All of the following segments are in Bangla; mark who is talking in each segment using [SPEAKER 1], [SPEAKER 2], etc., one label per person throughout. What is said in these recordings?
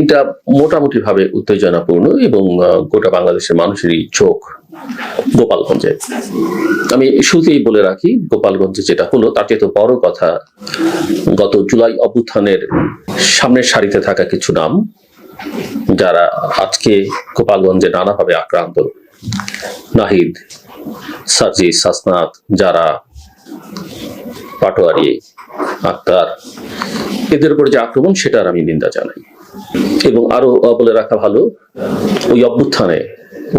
[SPEAKER 1] এটা মোটামুটি ভাবে উত্তেজনাপূর্ণ এবং গোটা বাংলাদেশের মানুষেরই চোখ গোপালগঞ্জে। আমি শুরুতেই বলে রাখি, গোপালগঞ্জে যেটা হলো, তার চেয়ে তো বড় কথা, গত জুলাই অভ্যুত্থানের সামনের সারিতে থাকা কিছু নাম, যারা আজকে গোপালগঞ্জে নানাভাবে আক্রান্ত। নাহিদ সার্জিস সাসনাত, যারা পাটোয়ারি, আক্তার, এদের উপর যে আক্রমণ, সেটার আমি নিন্দা জানাই। এবং আরও বলে রাখা ভালো, ওই অভ্যুত্থানে,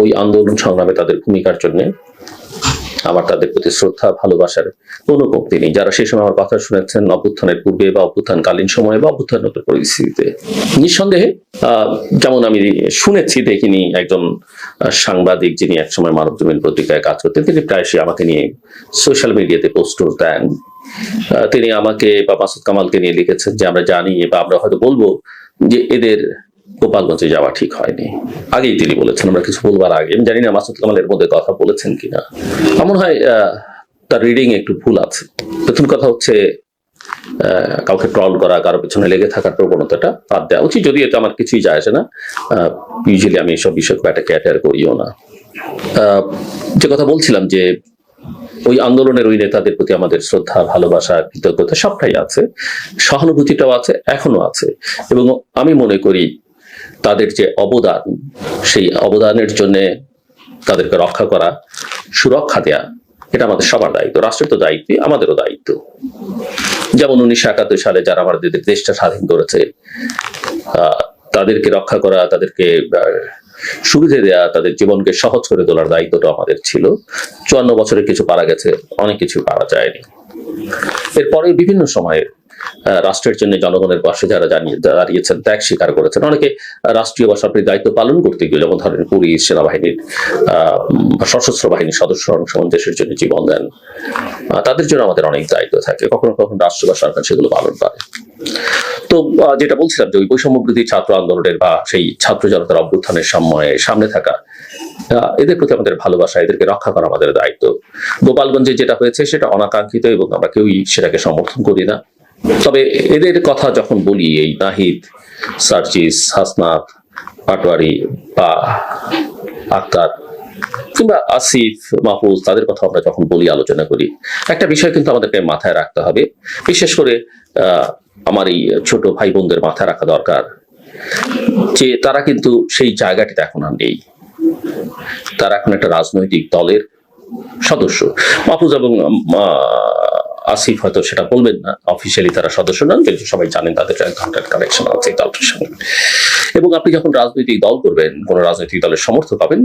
[SPEAKER 1] ওই আন্দোলন সংগ্রামে তাদের ভূমিকার জন্য আমার তাদের প্রতি শ্রদ্ধা, ভালোবাসার কোনো কমতি নেই। যারা সেই সময় আমার কথা শুনেছেন, অভ্যুত্থানের পূর্বে বা অভ্যুত্থানকালীন সময়ে বা অভ্যুত্থানগত পরিস্থিতিতে। নিঃসন্দেহে যেমন আমি শুনেছি, দেখিনি একজন সাংবাদিক যিনি একসময় মানব জমিন পত্রিকায় কাজ করতেন, তিনি প্রায়শই আমাকে নিয়ে সোশ্যাল মিডিয়াতে পোস্ট দেন। তিনি আমাকে বা মাসুদ কামালকে নিয়ে লিখেছেন যে, আমরা জানি বা আমরা হয়তো বলব যে এদের গোপালগঞ্জে যাওয়া ঠিক হয়নি। আগেই তিনি বলেছেন, আমরা কিছু বলবার আগে। আমি জানি না মাসুদ কামালের মধ্যে কথা বলেছেন কিনা। এমন হয় তার রিডিং একটু ভুল আছে। প্রথম কথা হচ্ছে কাউকে ট্রল করা, কারও পিছনে লেগে থাকার প্রবণতাটা বাদ দেওয়া উচিত। যদি এটা আমার কিছুই যায় আসে না। ইউজুয়ালি আমি এসব বিষয় খুব একটা ক্যাটার করিও না। যে কথা বলছিলাম যে ওই আন্দোলনের ওই নেতাদের প্রতি আমাদের শ্রদ্ধা, ভালোবাসা, কৃতজ্ঞতা সবটাই আছে। সহানুভূতিটাও আছে, এখনও আছে। এবং আমি মনে করি তাদের যে অবদান, সেই অবদানের জন্য তাদেরকে রক্ষা করা, সুরক্ষা দেয়া, এটা আমাদের সবার দায়িত্ব। রাষ্ট্রের তো দায়িত্ব, আমাদেরও দায়িত্ব। যেমন উনিশশো একাত্তর সালে যারা আমাদের দেশটা স্বাধীন করেছে তাদেরকে রক্ষা করা, তাদেরকে সুবিধে দেয়া তাদের জীবনকে সহজ করে তোলার দায়িত্বটা আমাদের ছিল। চুয়ান্ন বছরে কিছু পারা গেছে, অনেক কিছু পারা যায়নি। এরপরে বিভিন্ন সময়ে রাষ্ট্রের জন্য জনগণের পাশে যারা জানিয়ে দাঁড়িয়েছেন ত্যাগ স্বীকার করেছেন। অনেকে রাষ্ট্রীয় বা সরকারি দায়িত্ব পালন করতে গিয়ে যেমন ধরেন পুলিশ, সেনাবাহিনীর সশস্ত্র বাহিনীর সদস্য অংশ দেশের জন্য জীবন দেন। তাদের জন্য আমাদের অনেক দায়িত্ব থাকে। কখনো কখনো রাষ্ট্র বা সরকার সেগুলো পালন করে। তো যেটা বলছিলাম যে ওই বৈষম্য বিরোধী ছাত্র আন্দোলনের বা সেই ছাত্র জনতার অভ্যুত্থানের সময়ে সামনে থাকা এদের প্রতি আমাদের ভালোবাসা, এদেরকে রক্ষা করা আমাদের দায়িত্ব। গোপালগঞ্জে যেটা হয়েছে, সেটা অনাকাঙ্ক্ষিত এবং আমরা কেউই সেটাকে সমর্থন করি না। তবে এদের কথা যখন বলি, এই নাহিদ সার্জিস, হাসনাত, পাটোয়ারি বা আক্তার কিংবা আসিফ, মাহফুজ, তাদের কথা আমরা যখন বলি, আলোচনা করি, একটা বিষয় কিন্তু আমাদেরকে মাথায় রাখতে হবে। বিশেষ করে আমার এই ছোট ভাই বোনদের মাথায় রাখা দরকার যে তারা কিন্তু সেই জায়গাটিতে এখন আর নেই। তারা এখন একটা রাজনৈতিক দলের সদস্য। মাহফুজ এবং আসিফ হয়তো সেটা বলবেন না। অফিসিয়ালি তারা সদস্য নন, কিন্তু সবাই জানেন তাদের এক ঘণ্টার কানেকশন আছে এই দলটার সঙ্গে। এবং আপনি যখন রাজনৈতিক দল করবেন, কোন রাজনৈতিক দলের সমর্থন পাবেন,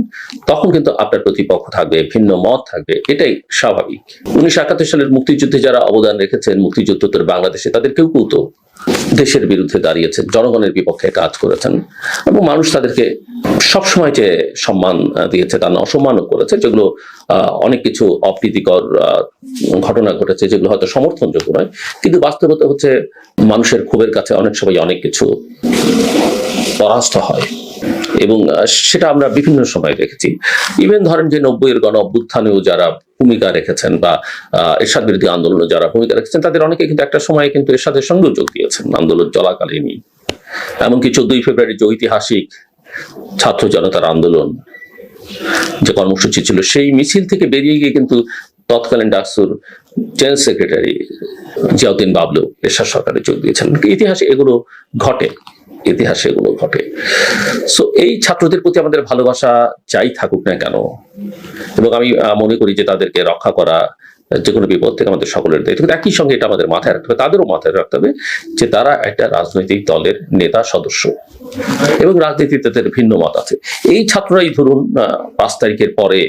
[SPEAKER 1] তখন কিন্তু আপনার প্রতিপক্ষ থাকবে, ভিন্ন মত থাকবে, এটাই স্বাভাবিক। উনিশশো একাত্তর সালের মুক্তিযুদ্ধে যারা অবদান রেখেছেন মুক্তিযুদ্ধোত্তর বাংলাদেশে, তাদের কেউ কেউ তো দেশের বিরুদ্ধে দাঁড়িয়েছেন জনগণের বিপক্ষে কাজ করেছেন এবং মানুষ তাদেরকে সবসময় যে সম্মান দিয়েছে তা না অসম্মানও করেছে, যেগুলো অনেক কিছু অপ্রীতিকর ঘটনা ঘটেছে, যেগুলো হয়তো সমর্থনযোগ্য নয়। কিন্তু বাস্তবতা হচ্ছে মানুষের ক্ষোভের কাছে অনেক সময় অনেক কিছু পরাস্ত হয়। এবং সেটা আমরা বিভিন্ন সময় দেখেছি। ইভেন ধরেন যে নব্বইয়ের গণ অভ্যুত্থানেও যারা ভূমিকা রেখেছেন বা এরশাদ বিরোধী আন্দোলনে যারা ভূমিকা রেখেছেন, তাদের অনেকে কিন্তু একটা সময় কিন্তু এরশাদের সঙ্গে যোগ দিয়েছেন আন্দোলন চলাকালীনই এমনকি চোদ্দই ফেব্রুয়ারি যে ঐতিহাসিক ছাত্র জনতার আন্দোলন যে কর্মসূচি ছিল, সেই মিছিল থেকে বেরিয়ে গিয়ে কিন্তু তৎকালীন ডাকসুর জেনারেল সেক্রেটারি জিয়াউদ্দিন বাবলু এরশাদ সরকারে যোগ দিয়েছেন। ইতিহাসে এগুলো ঘটে। ইতিহাসে এগুলো ঘটে। সো এই ছাত্রদের প্রতি আমাদের ভালোবাসা যাই থাকুক না কেন, এবং আমি মনে করি যে তাদেরকে রক্ষা করা যে কোনো বিপদ থেকে আমাদের সকলের দায়িত্ব। কিন্তু একই সঙ্গে এটা আমাদের মাথায় রাখতে হবে, তাদেরও মাথায় রাখতে হবে যে তারা একটা রাজনৈতিক দলের নেতা, সদস্য, এবং রাজনীতিতে তাদের ভিন্ন মত আছে। এই ছাত্ররাই ধরুন পাঁচ তারিখের পরে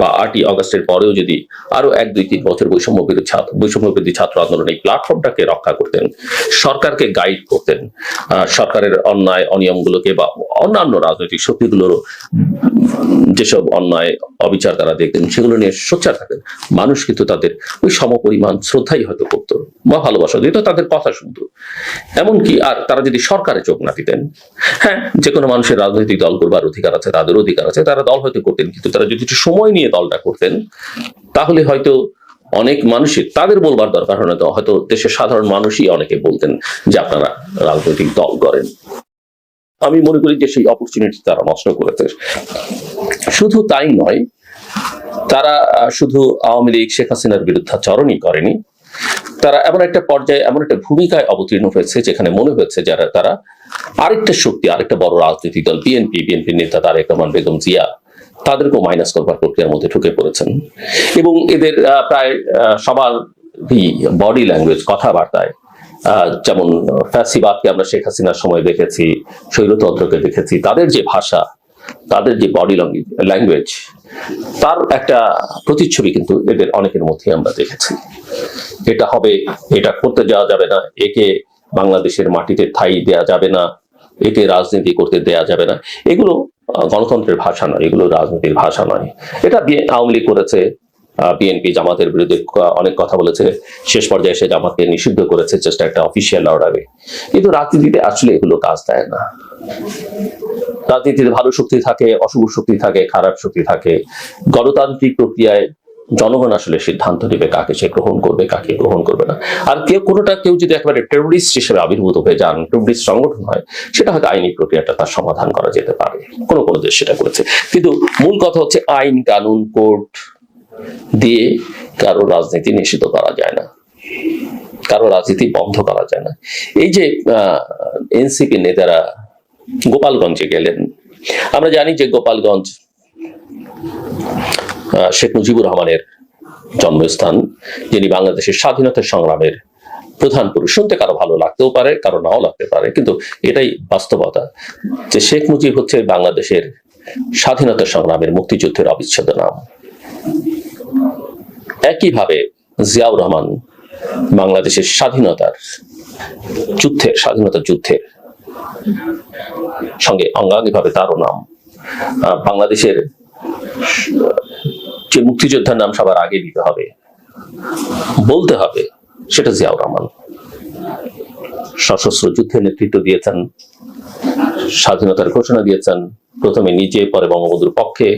[SPEAKER 1] বা আটই অগস্টের পরেও যদি আরও এক, দুই, তিন বছর বৈষম্য বিরোধী ছাত্র, বৈষম্য বিরোধী ছাত্র আন্দোলন এই প্ল্যাটফর্মটাকে রক্ষা করতেন, সরকারকে গাইড করতেন সরকারের অন্যায় অনিয়মগুলোকে বা অন্যান্য রাজনৈতিক শক্তিগুলোর যেসব অন্যায় অবিচার তারা দেখতেন, সেগুলো নিয়ে সোচ্চার থাকেন মানুষ কিন্তু তাদের ওই সমপরিমাণ শ্রদ্ধাই হয়তো করতো বা ভালোবাসা দিত তাদের কথা শুনতো। এমনকি আর তারা যদি সরকারে চোখ না দিতেন হ্যাঁ যে কোনো মানুষের রাজনৈতিক দল করবার অধিকার আছে, তাদের অধিকার আছে, তারা দল হয়তো করতেন, কিন্তু তারা যদি একটু সময় নিয়ে দলটা করতেন, তাহলে হয়তো অনেক মানুষই, তাদের বলবার দরকার হয় না হয়তো দেশের সাধারণ মানুষই অনেকে বলতেন যে আপনারা রাজনৈতিক দল করেন আমি মনে করি যে সেই অপরচুনিটি তারা নষ্ট করেছে। শুধু তাই নয়, তারা শুধু আওয়ামী লীগ, শেখ হাসিনার বিরুদ্ধাচরণই করেনি। তারা এমন একটা পর্যায়ে, এমন একটা ভূমিকায় অবতীর্ণ হয়েছে যেখানে মনে হয়েছে যারা, তারা আরেকটা শক্তি, আরেকটা বড় রাজনৈতিক দল, বিএনপি, বিএনপির নেতা তারেক রহমান বেগম জিয়া তাদেরকেও মাইনাস করবার প্রক্রিয়ার মধ্যে ঢুকে পড়েছেন। এবং এদের প্রায় আহ, সবারই বডি ল্যাঙ্গুয়েজ কথাবার্তায় যেমন ফ্যাসিবাদকে আমরা শেখ হাসিনার সময় দেখেছি স্বৈরতন্ত্রকে দেখেছি তাদের যে ভাষা তাদের যে বডি ল্যাঙ্গুয়েজ তার একটা প্রতিচ্ছবি কিন্তু এদের অনেকের মধ্যে আমরা দেখেছি। এটা হবে এটা করতে যাওয়া যাবে না একে বাংলাদেশের মাটিতে ঠাই দেয়া যাবে না একে রাজনীতি করতে দেয়া যাবে না। এগুলো গণতন্ত্রের ভাষা নয়, এগুলো রাজনীতির ভাষা নয়। এটা আওয়ামী লীগ করেছে বিএনপি জামাতের বিরুদ্ধে অনেক কথা বলেছে। শেষ পর্যায়ে এসে জামাতকে নিষিদ্ধ করেছে চেষ্টা একটা অফিসিয়াল অর্ডারে কিন্তু রাজনীতিতে আসলে এগুলো কাজ দেয় না। রাজনীতিতে ভালো শক্তি থাকে, অশুভ শক্তি থাকে, খারাপ শক্তি থাকে। গণতান্ত্রিক প্রক্রিয়ায় জনগণ আসলে সিদ্ধান্ত নেবে কাকে সে গ্রহণ করবে, কাকে গ্রহণ করবে না। আর কেউ কোনোটা কেউ যদি একেবারে টেরোরিস্ট হিসেবে আবির্ভূত হয়ে যান টেরোরিস্ট সংগঠন হয়, সেটা হয়তো আইনি প্রক্রিয়াটা তার সমাধান করা যেতে পারে। কোনো কোনো দেশ সেটা করেছে। কিন্তু মূল কথা হচ্ছে আইন, কানুন কোর্ট দিয়ে কারও রাজনীতি নিষিদ্ধ করা যায় না। কারও রাজনীতি বন্ধ করা যায় না। এই যে এনসিপি নেতারা গোপালগঞ্জে গেলেন, আমরা জানি যে গোপালগঞ্জ শেখ মুজিবুর রহমানের জন্মস্থান, যিনি বাংলাদেশের স্বাধীনতা সংগ্রামের প্রধান পুরুষ। শুনতে কারও ভালো লাগতেও পারে, কারও নাও লাগতে পারে, কিন্তু এটাই বাস্তবতা যে শেখ মুজিব হচ্ছে বাংলাদেশের স্বাধীনতা সংগ্রামের মুক্তিযুদ্ধের অবিচ্ছেদ্য নাম। একইভাবে জিয়াউর রহমান বাংলাদেশের স্বাধীনতার যুদ্ধের, স্বাধীনতা যুদ্ধের সঙ্গে অঙ্গাঙ্গিভাবে তারও নাম। বাংলাদেশের যে মুক্তিযোদ্ধার নাম সবার আগে দিতে হবে, বলতে হবে, সেটা জিয়াউর রহমান। সশস্ত্র যুদ্ধের নেতৃত্ব দিয়েছেন, স্বাধীনতার ঘোষণা দিয়েছেন, প্রথমে নিজে, পরে বঙ্গবন্ধুর পক্ষে।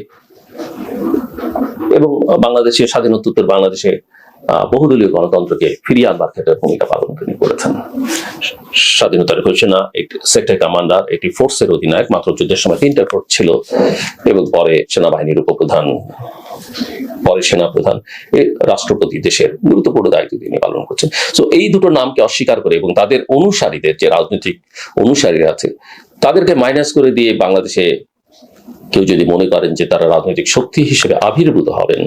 [SPEAKER 1] এবং বাংলাদেশের স্বাধীনোত্তর বাংলাদেশে বহুদলীয় গণতন্ত্রকে ফিরিয়ে আনবার ক্ষেত্রে ভূমিকা পালন তিনি করেছেন। স্বাধীনতার ঘোষণা, একটি সেক্টর কমান্ডার একটি ফোর্সের অধিনায়ক, মাত্র যুদ্ধের সময় তিনটা ফোর্স ছিল, এবং পরে সেনাবাহিনীর উপপ্রধান পরে সেনাপ্রধান রাষ্ট্রপতি দেশের গুরুত্বপূর্ণ দায়িত্ব তিনি পালন করছেন। তো এই দুটো নামকে অস্বীকার করে এবং তাদের অনুসারীদের যে রাজনৈতিক অনুসারীরা আছে, তাদেরকে মাইনাস করে দিয়ে বাংলাদেশে কেউ যদি মনে করেন যে তারা রাজনৈতিক শক্তি হিসেবে আবির্ভূত হবেন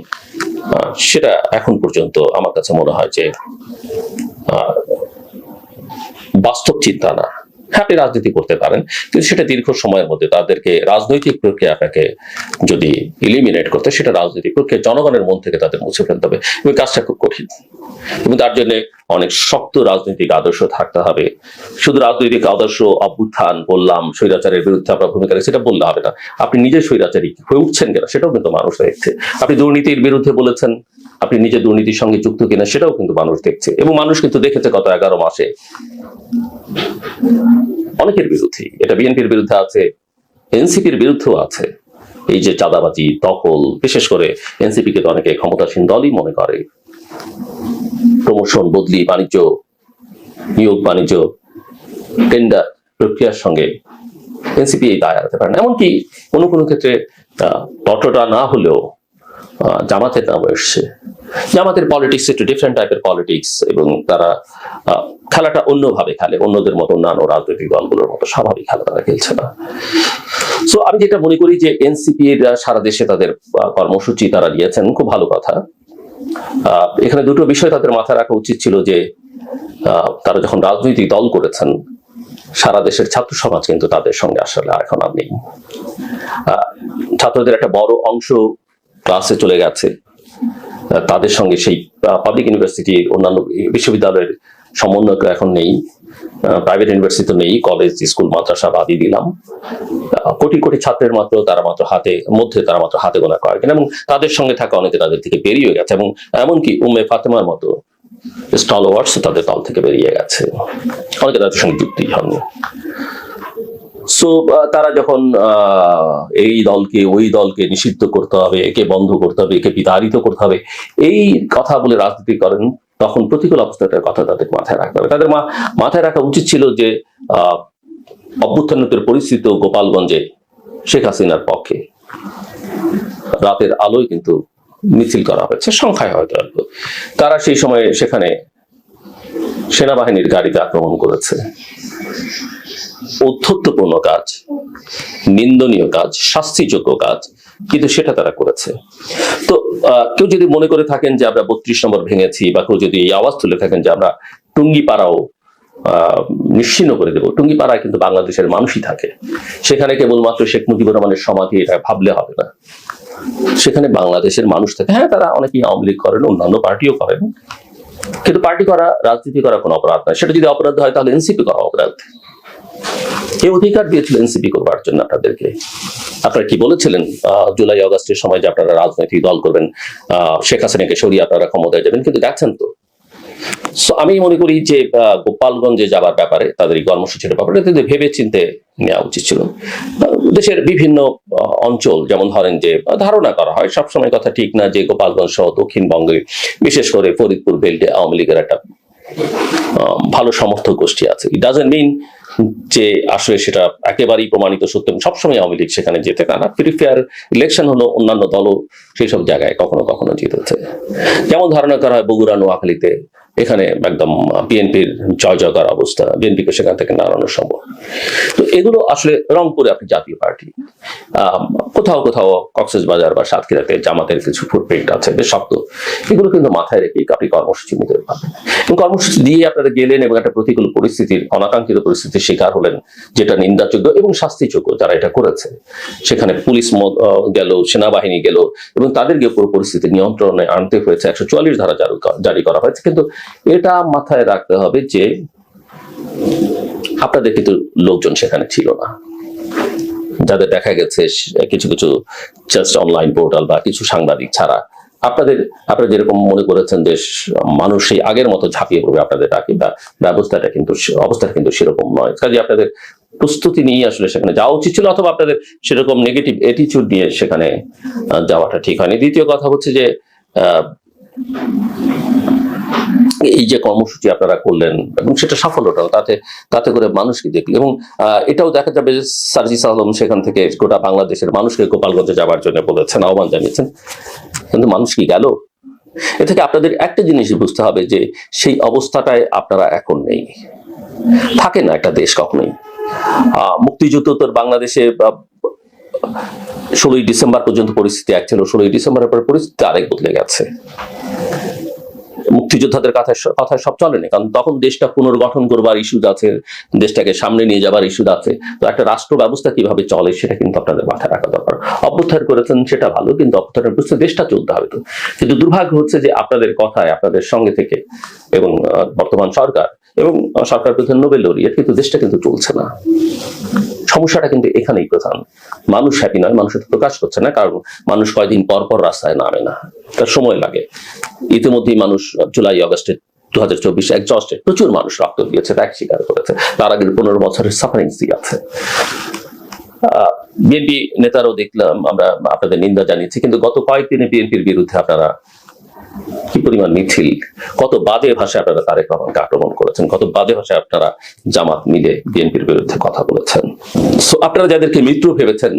[SPEAKER 1] সেটা এখন পর্যন্ত আমার কাছে মনে হয় যে বাস্তব চিন্তা না। হ্যাঁ, আপনি রাজনীতি করতে পারেন কিন্তু সেটা দীর্ঘ সময়ের মধ্যে তাদেরকে রাজনৈতিক প্রক্রিয়াটাকে যদি ইলিমিনেট করতে সেটা রাজনৈতিক প্রক্রিয়া জনগণের মন থেকে তাদের মুছে ফেলতে হবে। এবং কাজটা খুব কঠিন। এবং তার জন্য অনেক শক্ত রাজনৈতিক আদর্শ থাকতে হবে। শুধু রাজনৈতিক আদর্শ অভ্যুত্থান বললাম স্বৈরাচারের বিরুদ্ধে আপনার ভূমিকা সেটা বললে হবে না। আপনি নিজে স্বৈরাচারী হয়ে উঠছেন কিনা? সেটাও কিন্তু মানুষ দেখছে। আপনি দুর্নীতির বিরুদ্ধে বলেছেন আপনি নিজে দুর্নীতির সঙ্গে যুক্ত কিনা সেটাও কিন্তু মানুষ দেখছে। এবং মানুষ কিন্তু দেখেছে গত এগারো মাসে। অনেকের বিরুদ্ধে এটা বিএনপির বিরুদ্ধে আছে, এনসিপির বিরুদ্ধেও আছে। এই যে চাঁদাবাজি, দখল, বিশেষ করে এনসিপি কে তো অনেকে ক্ষমতাসীন দলই মনে করে। প্রমোশন, বদলি, বাণিজ্য, নিয়োগ, বাণিজ্য, টেন্ডার, প্রক্রিয়ার সঙ্গে এনসিপি এই দায় আনতে পারে না। এমনকি কোনো কোনো ক্ষেত্রে ততটা না হলেও জামাতের নামও এসছে জামাতের পলিটিক্স একটু ডিফারেন্ট টাইপের পলিটিক্স এবং তারা খেলাটা অন্যভাবে খেলে। অন্যদের মতো অন্যান্য রাজনৈতিক দলগুলোর মতো স্বাভাবিক খেলা তারা খেলছে না। সো আমি যেটা মনে করি যে এনসিপি সারা দেশে তাদের কর্মসূচি তারা নিয়েছেন, খুব ভালো কথা। এখানে দুটো বিষয় তাদের মাথায় রাখা উচিত ছিল যে তারা যখন রাজনৈতিক দল করেছেন, সারা দেশের ছাত্র সমাজ কিন্তু তাদের সঙ্গে আসলে এখন আর নেই। ছাত্রদের একটা বড় অংশ ক্লাসে চলে গেছে। তাদের সঙ্গে সেই পাবলিক ইউনিভার্সিটি অন্যান্য বিশ্ববিদ্যালয়ের সমন্বয় এখন নেই। প্রাইভেট ইউনিভার্সিটি তো নেই কলেজ স্কুল মাদ্রাসা বাদই দিলাম। কোটি কোটি ছাত্রের মাত্র তারা মাত্র হাতে, মধ্যে তারা মাত্র হাতে গোনা কয়েকজন এবং তাদের সঙ্গে থাকা অনেকে তাদের থেকে বেরিয়ে গেছে এবং এমনকি উমে ফাতেমার মতো স্টল ওয়ার্ডস তাদের দল থেকে বেরিয়ে গেছে। অনেকে তাদের সঙ্গে যুক্তি হননি। সো তারা যখন এই দলকে ওই দলকে নিষিদ্ধ করতে হবে একে বন্ধ করতে হবে একে বিতাড়িত করতে হবে এই কথা বলে রাজনীতি করেন তখন প্রতিকূল অবস্থাটার কথা তাদের মাথায় রাখতে হবে। তাদের মাথায় রাখা উচিত ছিল যে আহ, অভ্যুত্থানোত্তর পরিস্থিতি গোপালগঞ্জে শেখ হাসিনার পক্ষে রাতের আলোয় কিন্তু মিছিল করা হয়েছে সংখ্যায় হয়তো অল্প তারা সেই সময় সেখানে সেনাবাহিনীর গাড়িতে আক্রমণ করেছে। অধ্যত্বপূর্ণ কাজ নিন্দনীয় কাজ শাস্তিযোগ্য কাজ কিন্তু সেটা তারা করেছে। তো কেউ যদি মনে করে থাকেন যে আমরা বত্রিশ নম্বর ভেঙেছি বা কেউ যদি এই আওয়াজ তুলে থাকেন যে আমরা টুঙ্গিপাড়াও আহ, নিশ্চিহ্ন করে দেবো টুঙ্গিপাড়ায় কিন্তু বাংলাদেশের মানুষই থাকে। সেখানে কেবলমাত্র শেখ মুজিবুর রহমানের সমাধি এটা ভাবলে হবে না। সেখানে বাংলাদেশের মানুষ থাকে। হ্যাঁ তারা অনেকেই আওয়ামী লীগ করেন অন্যান্য পার্টিও করেন কিন্তু পার্টি করা, রাজনীতি করা কোনো অপরাধ নয়। সেটা যদি অপরাধ হয়, তাহলে এনসিপি করা অপরাধ। কে অধিকার দিয়েছিল এনসিপি করবার জন্য আপনাদেরকে। আপনারা কি বলেছিলেন জুলাই, আগস্টের সময় যে আপনারা রাজনৈতিক দল করবেন শেখ হাসিনাকে সরিয়ে আপনারা ক্ষমতায় যাবেন, কিন্তু দেখছেন তো। আমি মনে করি যে গোপালগঞ্জে যাবার ব্যাপারে, তাদের এই কর্মসূচির ব্যাপারে ভেবে চিনতে নেওয়া উচিত ছিল। দেশের বিভিন্ন অঞ্চল যেমন ধরেন যে ধারণা করা হয়, সবসময় কথা ঠিক না যে গোপালগঞ্জ সহ দক্ষিণবঙ্গে বিশেষ করে ফরিদপুর বেল্টে আওয়ামী লীগের একটা ভালো সমর্থক গোষ্ঠী আছে। ইট ডাজেন্ট মিন যে আসলে সেটা একেবারেই প্রমাণিত সত্য এবং সবসময় আওয়ামী লীগ সেখানে যেতে কারণ ফ্রি ফেয়ার ইলেকশন হলো অন্যান্য দলও সেই সব জায়গায় কখনো কখনো জিতেছে। যেমন ধারণা করা হয় বগুড়া, নোয়াখালীতে এখানে একদম বিএনপির জয় জয়কার অবস্থা, বিএনপিকে সেখান থেকে নাড়ানো সম্ভব। তো এগুলো আসলে রংপুরে আপনি জাতীয় পার্টি। কোথাও কোথাও কক্সেস বাজার বা সাতক্ষীরাতে জামাতের কিছু ফুটপ্রিন্ট আছে, বেশ শক্ত। এগুলো কিন্তু মাথায় রেখে আপনি কর্মসূচি নিতে পারবেন। কর্মসূচি দিয়ে আপনারা গেলেন এবং একটা প্রতিকূল পরিস্থিতির, অনাকাঙ্ক্ষিত পরিস্থিতির শিকার হলেন, যেটা নিন্দাযোগ্য এবং শাস্তিযোগ্য যারা এটা করেছে। সেখানে পুলিশ গেল, সেনাবাহিনী গেল এবং তাদেরকে পুরো পরিস্থিতি নিয়ন্ত্রণে আনতে হয়েছে। একশো চুয়াল্লিশ ধারা জারি করা হয়েছে। কিন্তু এটা মাথায় রাখতে হবে যে আপনাদের কিন্তু লোকজন সেখানে ছিল না। যাদের দেখা গেছে কিছু কিছু জাস্ট অনলাইন পোর্টাল বা কিছু সাংবাদিক ছাড়া, আপনাদের, আপনারা যেরকম মনে করেছেন যে মানুষ সেই আগের মতো ঝাঁপিয়ে পড়বে আপনাদের ডাকে, বা ব্যবস্থাটা কিন্তু অবস্থাটা কিন্তু সেরকম নয়। কাজে আপনাদের প্রস্তুতি নিয়ে আসলে সেখানে যাওয়া উচিত ছিল, অথবা আপনাদের সেরকম নেগেটিভ অ্যাটিচিউড নিয়ে সেখানে যাওয়াটা ঠিক হয়নি। দ্বিতীয় কথা হচ্ছে যে এই যে কর্মসূচি আপনারা করলেন, এবং সেটা সফলতা তাতে তাতে করে মানুষ কি দেখল এবং এটাও দেখা যাবে যে সার্জিস আলম সেখান থেকে গোটা বাংলাদেশের মানুষকে গোপালগঞ্জে যাওয়ার জন্য বলেছেন, আহ্বান জানিয়েছেন। কিন্তু মানুষ কি গেল? এ থেকে আপনাদের একটা জিনিস বুঝতে হবে যে সেই অবস্থাটায় আপনারা এখন নেই। থাকে না একটা দেশ কখনোই। মুক্তিযুদ্ধ তোর বাংলাদেশে ষোলোই ডিসেম্বর পর্যন্ত পরিস্থিতি এক ছিল, ষোলোই ডিসেম্বরের পর পরিস্থিতি আরেক বদলে গেছে। মুক্তিযোদ্ধাদের কথায় কথায় সব চলে না। কারণ তখন দেশটা পুনর্গঠন করবার ইস্যু আছে, দেশটাকে সামনে নিয়ে যাবার ইস্যু আছে। তো একটা রাষ্ট্র ব্যবস্থা কীভাবে চলে সেটা কিন্তু আপনাদের মাথায় রাখা দরকার। অভ্যুত্থান করেছেন সেটা ভালো, কিন্তু অভ্যুত্থানের বুঝতে দেশটা চলতে হবে তো। কিন্তু দুর্ভাগ্য হচ্ছে যে আপনাদের কথায়, আপনাদের সঙ্গে থেকে এবং বর্তমান সরকার এবং সরকার প্রধান নোবেল লরিয়েট কিন্তু দেশটা কিন্তু চলছে না। সমস্যাটা কিন্তু এখানেই প্রধান। মানুষ হ্যাপি নয়, মানুষ প্রকাশ করছে না, কারণ মানুষ কয়দিন পর পর রাস্তায় নামে না। তার সময় লাগে। ইতিমধ্যেই মানুষ, জুলাই, আগস্টে দু হাজার চব্বিশে একজস্টে প্রচুর মানুষ রক্ত দিয়েছে, ত্যাগ স্বীকার করেছে। তার আগে পনেরো বছরের সাফারিংসি আছে। বিএনপি নেতারাও দেখলাম, আমরা আপনাদের নিন্দা জানিয়েছি, কিন্তু গত কয়েকদিনে বিএনপির বিরুদ্ধে আপনারা কি পরিমাণ মিছিল? কত বাজে ভাষায় আপনারা তারেক রহমানকে আক্রমণ করেছেন? কত বাজে ভাষায় আপনারা জামাত মিলে বিএনপির বিরুদ্ধে কথা বলেছেন? সো আপনারা যাদেরকে মিত্র ভেবেছেন,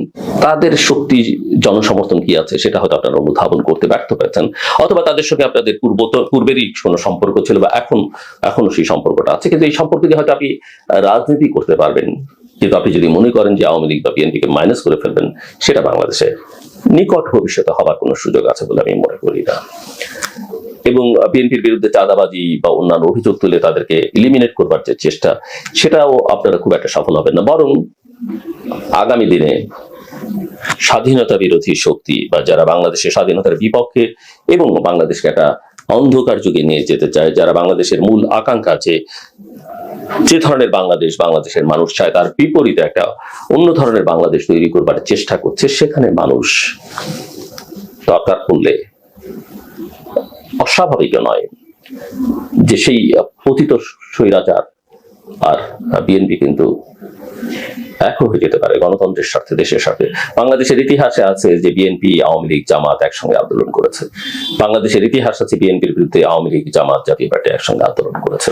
[SPEAKER 1] তাদের শক্তি জনসমর্থন কি আছে? সেটা হয়তো আপনারা অনুধাবন করতে ব্যর্থ হয়েছেন। অথবা তাদের সঙ্গে আপনাদের পূর্ব পূর্বেরই কোনো সম্পর্ক ছিল বা এখন, এখনও সেই সম্পর্কটা আছে। কিন্তু এই সম্পর্ক দিয়ে হয়তো আপনি রাজনীতি করতে পারবেন। কিন্তু আপনি যদি মনে করেন যে আওয়ামী লীগ বা বিএনপিকে মাইনাস করে ফেলবেন, সেটা বাংলাদেশে নিকট ভবিষ্যতে হবার কোনো সুযোগ আছে বলে আমি মনে করি না। এবং বিএনপির বিরুদ্ধে চাঁদাবাজি বা অন্যান্য অভিযোগ তুলে তাদেরকে ইলিমিনেট করবার যে চেষ্টা, সেটাও আপনারা খুব একটা সফল হবেন না। বরং আগামী দিনে স্বাধীনতা বিরোধী শক্তি বা যারা বাংলাদেশের স্বাধীনতার বিপক্ষে এবং বাংলাদেশকে একটা অন্ধকার যুগে নিয়ে যেতে চায়, যারা বাংলাদেশের মূল আকাঙ্ক্ষা আছে, যে ধরনের বাংলাদেশ বাংলাদেশের মানুষ চায়, তার বিপরীতে একটা অন্য ধরনের বাংলাদেশ তৈরি করবার চেষ্টা করছে, সেখানে মানুষ দরকার পড়লে অস্বাভাবিক নয় যে সেই পতিত স্বৈরাচার আর বিএনপি কিন্তু এক হয়ে যেতে পারে গণতন্ত্রের স্বার্থে, দেশের স্বার্থে। বাংলাদেশের ইতিহাসে আছে যে বিএনপি আওয়ামী লীগ, জামাত একসঙ্গে আন্দোলন করেছে। বাংলাদেশের ইতিহাস আছে বিএনপির বিরুদ্ধে আওয়ামী লীগ, জামাত, জাতীয় পার্টি একসঙ্গে আন্দোলন করেছে।